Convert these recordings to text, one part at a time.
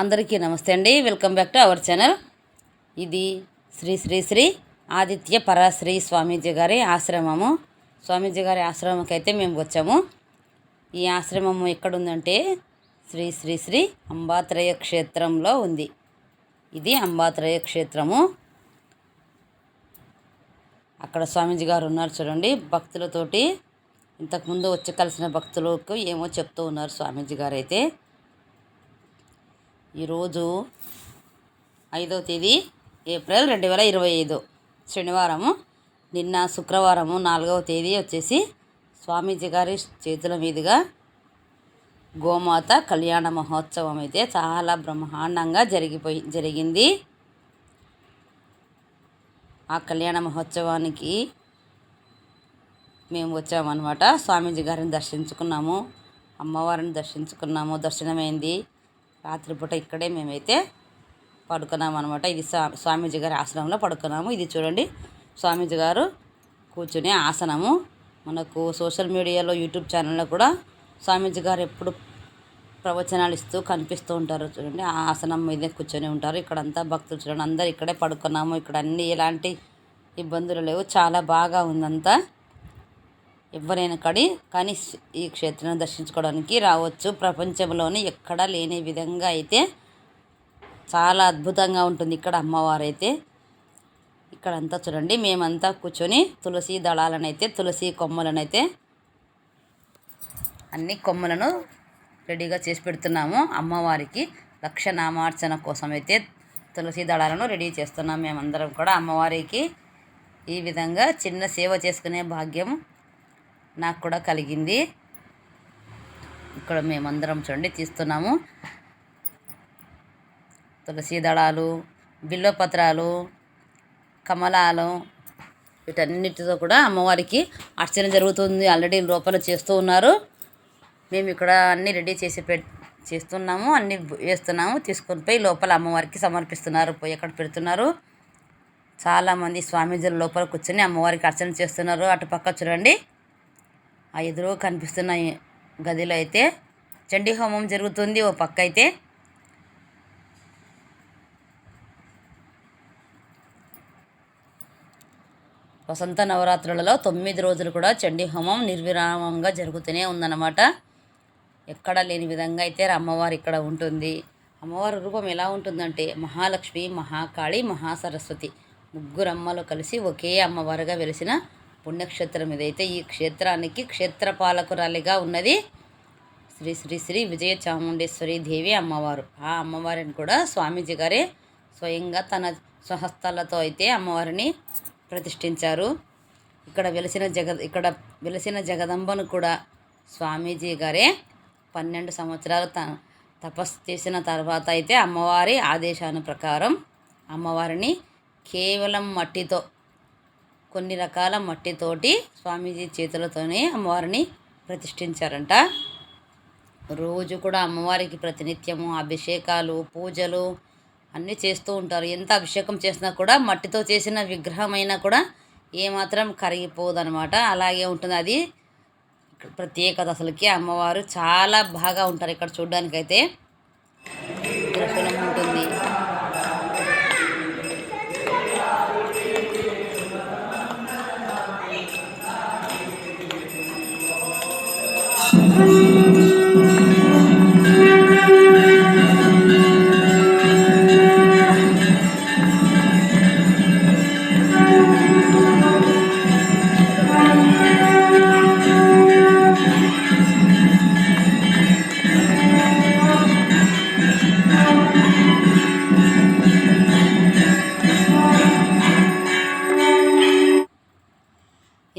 అందరికీ నమస్తే అండి. Welcome back to our channel. ఇది శ్రీ శ్రీ శ్రీ ఆదిత్య పరాశ్రీ స్వామీజీ గారి ఆశ్రమము. స్వామీజీ గారి ఆశ్రమంకి అయితే మేము వచ్చాము. ఈ ఆశ్రమము ఎక్కడుందంటే శ్రీ శ్రీ శ్రీ అంబాత్రయ క్షేత్రంలో ఉంది. ఇది అంబాత్రయ క్షేత్రము. అక్కడ స్వామీజీ గారు ఉన్నారు చూడండి. భక్తులతోటి ఇంతకుముందు వచ్చి కలిసిన భక్తులకు ఏమో చెప్తూ ఉన్నారు స్వామీజీ గారు అయితే. ఈరోజు ఐదవ తేదీ ఏప్రిల్ రెండు వేల ఇరవై ఐదు. శనివారము నిన్న శుక్రవారము నాలుగవ తేదీ వచ్చేసి స్వామీజీ గారి చేతుల మీదుగా గోమాత కళ్యాణ మహోత్సవం అయితే చాలా బ్రహ్మాండంగా జరిగిపోయి జరిగింది. ఆ కళ్యాణ మహోత్సవానికి మేము వచ్చామన్నమాట. స్వామీజీ గారిని దర్శించుకున్నాము అమ్మవారిని దర్శించుకున్నాము దర్శనమైంది. రాత్రిపూట ఇక్కడే మేమైతే పడుకున్నాం అనమాట ఇది స్వామీజీ గారి ఆసనంలో పడుకున్నాము. ఇది చూడండి స్వామీజీ గారు కూర్చునే ఆసనము. మనకు సోషల్ మీడియాలో యూట్యూబ్ ఛానల్లో కూడా స్వామీజీ గారు ఎప్పుడు ప్రవచనాలు ఇస్తూ కనిపిస్తూ ఉంటారు చూడండి. ఆ ఆసనం మీదే కూర్చొని ఉంటారు. ఇక్కడంతా భక్తులు చూడండి. అందరు ఇక్కడే పడుకున్నాము. ఇక్కడ అన్ని ఎలాంటి ఇబ్బందులు లేవు. చాలా బాగా ఉందంతా. ఎవరైనా కడి కానీ ఈ క్షేత్రాన్ని దర్శించుకోవడానికి రావచ్చు. ప్రపంచంలోని ఎక్కడా లేని విధంగా అయితే చాలా అద్భుతంగా ఉంటుంది ఇక్కడ అమ్మవారు అయితే ఇక్కడంతా చూడండి. మేమంతా కూర్చొని తులసి దళాలను అయితే తులసి కొమ్మలను అయితే అన్ని కొమ్మలను రెడీగా చేసి పెడుతున్నాము అమ్మవారికి. లక్షనామార్చన కోసం అయితే తులసి దళాలను రెడీ చేస్తున్నాం మేమందరం కూడా అమ్మవారికి. ఈ విధంగా చిన్న సేవ చేసుకునే భాగ్యం నాకు కూడా కలిగింది. ఇక్కడ మేమందరం చూడండి తీస్తున్నాము. తులసి దళాలు బిల్వపత్రాలు కమలాలు వీటన్నిటితో కూడా అమ్మవారికి అర్చన జరుగుతుంది. ఆల్రెడీ లోపల చేస్తూ ఉన్నారు. మేము ఇక్కడ అన్నీ రెడీ చేసి పె చేస్తున్నాము అన్నీ వేస్తున్నాము. తీసుకొని పోయి లోపల అమ్మవారికి సమర్పిస్తున్నారు. పోయి అక్కడ పెడుతున్నారు. చాలామంది స్వామీజీల లోపల కూర్చొని అమ్మవారికి అర్చన చేస్తున్నారు. అటు పక్క చూడండి. ఆ ఎదురు కనిపిస్తున్న గదిలో అయితే చండీ హోమం జరుగుతుంది. ఓ పక్క అయితే వసంత నవరాత్రులలో తొమ్మిది రోజులు కూడా చండీ హోమం నిర్విరామంగా జరుగుతూనే ఉందన్నమాట. ఎక్కడ లేని విధంగా అయితే అమ్మవారు ఇక్కడ ఉంటుంది. అమ్మవారి రూపం ఎలా ఉంటుందంటే మహాలక్ష్మి మహాకాళి మహాసరస్వతి ముగ్గురు అమ్మలు కలిసి ఒకే అమ్మవారుగా వెలిసిన పుణ్యక్షేత్రం ఇదైతే ఈ క్షేత్రానికి క్షేత్రపాలకురాలిగా ఉన్నది శ్రీ శ్రీ శ్రీ విజయ చాముండేశ్వరి దేవి అమ్మవారు. ఆ అమ్మవారిని కూడా స్వామీజీ గారే స్వయంగా తన స్వహస్తాలతో అయితే అమ్మవారిని ప్రతిష్ఠించారు. ఇక్కడ వెలిసిన జగ ఇక్కడ వెలిసిన జగదంబను కూడా స్వామీజీ గారే పన్నెండు సంవత్సరాలు త తపస్సు చేసిన తర్వాత అయితే అమ్మవారి ఆదేశాను ప్రకారం అమ్మవారిని కేవలం మట్టితో కొన్ని రకాల మట్టితోటి స్వామీజీ చేతులతోనే అమ్మవారిని ప్రతిష్ఠించారంట. రోజు కూడా అమ్మవారికి ప్రతినిత్యము అభిషేకాలు పూజలు అన్నీ చేస్తూ ఉంటారు. ఎంత అభిషేకం చేసినా కూడా మట్టితో చేసిన విగ్రహం అయినా కూడా ఏమాత్రం కరిగిపోదనమాట. అలాగే ఉంటుంది. అది ప్రత్యేకత అసలుకి. అమ్మవారు చాలా బాగా ఉంటారు ఇక్కడ చూడడానికైతే.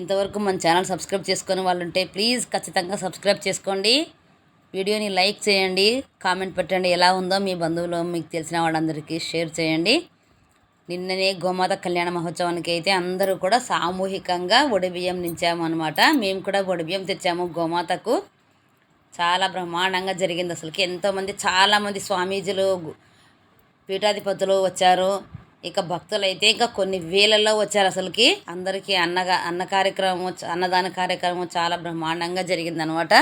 ఇంతవరకు మన ఛానల్ సబ్స్క్రైబ్ చేసుకుని వాళ్ళు ఉంటే ప్లీజ్ ఖచ్చితంగా సబ్స్క్రైబ్ చేసుకోండి. వీడియోని లైక్ చేయండి కామెంట్ పెట్టండి ఎలా ఉందో మీ బంధువులు మీకు తెలిసిన వాళ్ళందరికీ షేర్ చేయండి. నిన్ననే గోమాత కళ్యాణ మహోత్సవానికి అయితే అందరూ కూడా సామూహికంగా ఒడిబియ్యం నించామన్నమాట మేము కూడా ఒడిబియ్యం తెచ్చాము గోమాతకు. చాలా బ్రహ్మాండంగా జరిగింది అసలుకి. ఎంతోమంది చాలామంది స్వామీజీలు పీఠాధిపతులు వచ్చారు. ఇక భక్తులు అయితే ఇంకా కొన్ని వేలల్లో వచ్చారు అసలుకి. అందరికీ అన్నగా అన్న కార్యక్రమం అన్నదాన కార్యక్రమం చాలా బ్రహ్మాండంగా జరిగిందనమాట.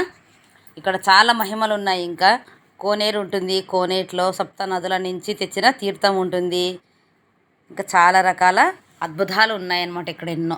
ఇక్కడ చాలా మహిమలు ఉన్నాయి ఇంకా. కోనేరు ఉంటుంది కోనేటిలో సప్త నదుల నుంచి తెచ్చిన తీర్థం ఉంటుంది. ఇంకా చాలా రకాల అద్భుతాలు ఉన్నాయన్నమాట ఇక్కడ ఎన్నో.